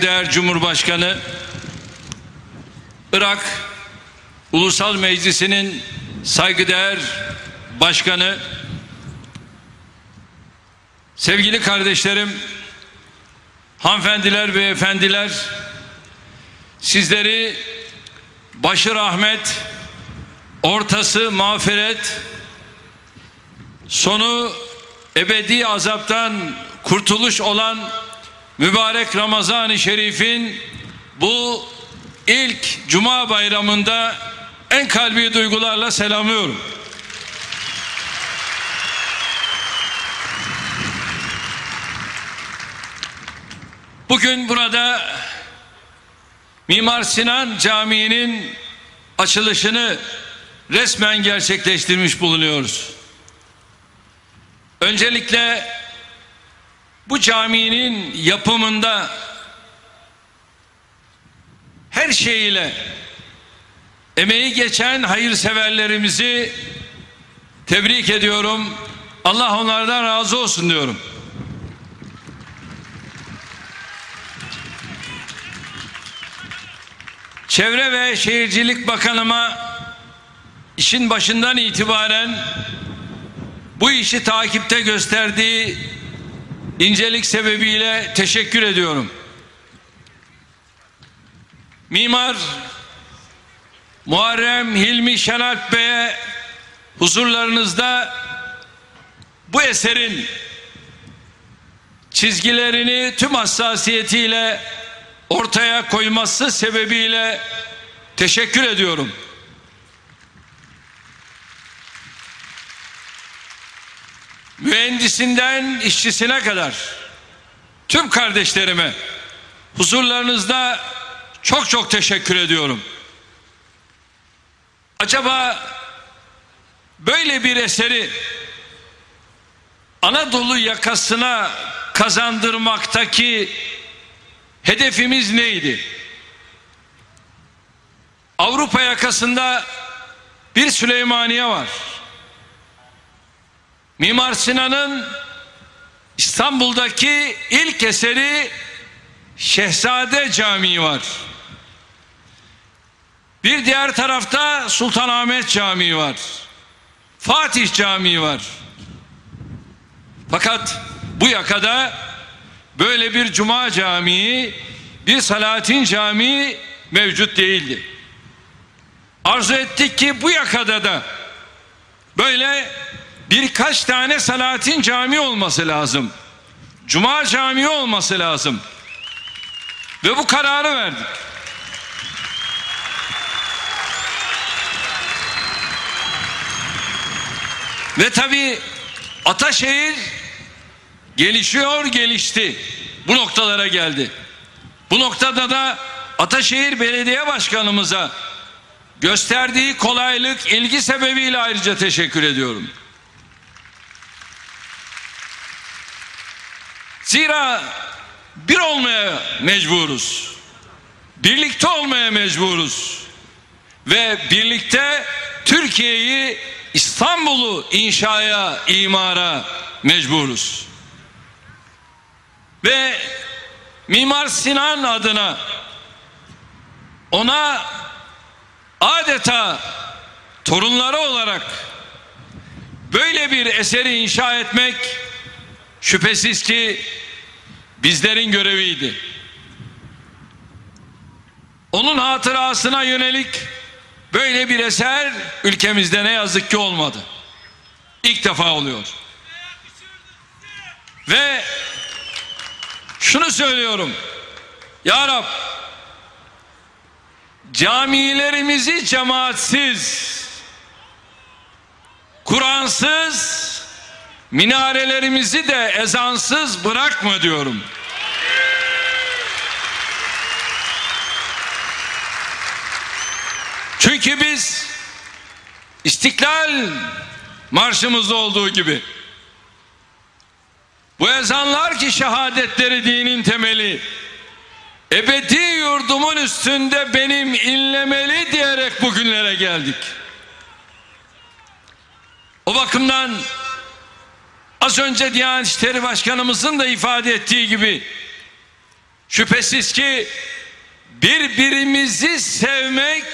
saygıdeğer Cumhurbaşkanı, Irak Ulusal Meclisi'nin saygıdeğer başkanı, sevgili kardeşlerim, hanımefendiler ve efendiler, sizleri başı rahmet, ortası mağfiret, sonu ebedi azaptan kurtuluş olan mübarek Ramazan-ı Şerif'in bu ilk Cuma bayramında en kalbi duygularla selamlıyorum. Bugün burada Mimar Sinan Camii'nin açılışını resmen gerçekleştirmiş bulunuyoruz. Öncelikle bu caminin yapımında her şeyiyle emeği geçen hayırseverlerimizi tebrik ediyorum. Allah onlardan razı olsun diyorum. Çevre ve Şehircilik Bakanıma işin başından itibaren bu işi takipte gösterdiği incelik sebebiyle teşekkür ediyorum. Mimar Muharrem Hilmi Şenalp Bey'e huzurlarınızda bu eserin çizgilerini tüm hassasiyetiyle ortaya koyması sebebiyle teşekkür ediyorum. Mühendisinden işçisine kadar tüm kardeşlerime huzurlarınızda çok çok teşekkür ediyorum. Acaba böyle bir eseri Anadolu yakasına kazandırmaktaki hedefimiz neydi? Avrupa yakasında bir Süleymaniye var. Mimar Sinan'ın İstanbul'daki ilk eseri Şehzade Camii var. Bir diğer tarafta Sultanahmet Camii var. Fatih Camii var. Fakat bu yakada böyle bir cuma camii, bir Salatin Camii mevcut değildi. Arzu ettik ki bu yakada da böyle birkaç tane Salatin Camii olması lazım. Cuma Camii olması lazım. Ve bu kararı verdik. Ve tabi Ataşehir gelişiyor gelişti. Bu noktalara geldi. Bu noktada da Ataşehir Belediye Başkanımıza gösterdiği kolaylık, ilgi sebebiyle ayrıca teşekkür ediyorum. Zira bir olmaya mecburuz. Birlikte olmaya mecburuz. Ve birlikte Türkiye'yi İstanbul'u inşaya, imara mecburuz. Ve Mimar Sinan adına ona adeta torunları olarak böyle bir eseri inşa etmek şüphesiz ki bizlerin göreviydi. Onun hatırasına yönelik böyle bir eser ülkemizde ne yazık ki olmadı. İlk defa oluyor. Ve şunu söylüyorum. Ya Rab camilerimizi cemaatsiz, Kur'ansız, minarelerimizi de ezansız bırakma diyorum. Çünkü biz İstiklal marşımızda olduğu gibi bu ezanlar ki şehadetleri dinin temeli ebedi yurdumun üstünde benim inlemeli diyerek bugünlere geldik. O bakımdan az önce Diyanet İşleri Başkanımızın da ifade ettiği gibi Şüphesiz ki birbirimizi sevmek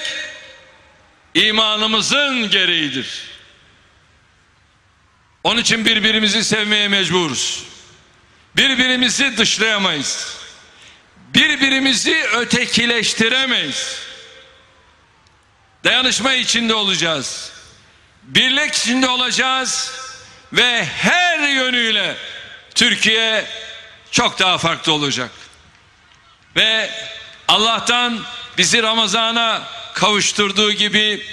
imanımızın gereğidir. Onun için birbirimizi sevmeye mecburuz. Birbirimizi dışlayamayız. Birbirimizi ötekileştiremeyiz. Dayanışma içinde olacağız. Birlik içinde olacağız ve her yönüyle Türkiye çok daha farklı olacak. Ve Allah'tan bizi Ramazan'a kavuşturduğu gibi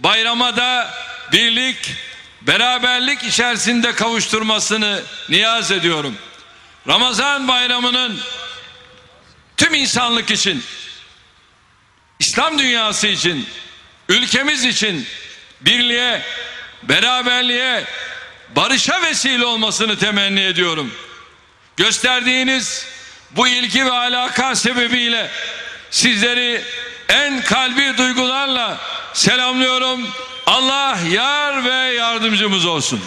bayrama da birlik, beraberlik içerisinde kavuşturmasını niyaz ediyorum. Ramazan bayramının tüm insanlık için, İslam dünyası için, ülkemiz için birliğe, beraberliğe, barışa vesile olmasını temenni ediyorum. Gösterdiğiniz bu ilgi ve alaka sebebiyle sizleri en kalbi duygularla selamlıyorum. Allah yar ve yardımcımız olsun.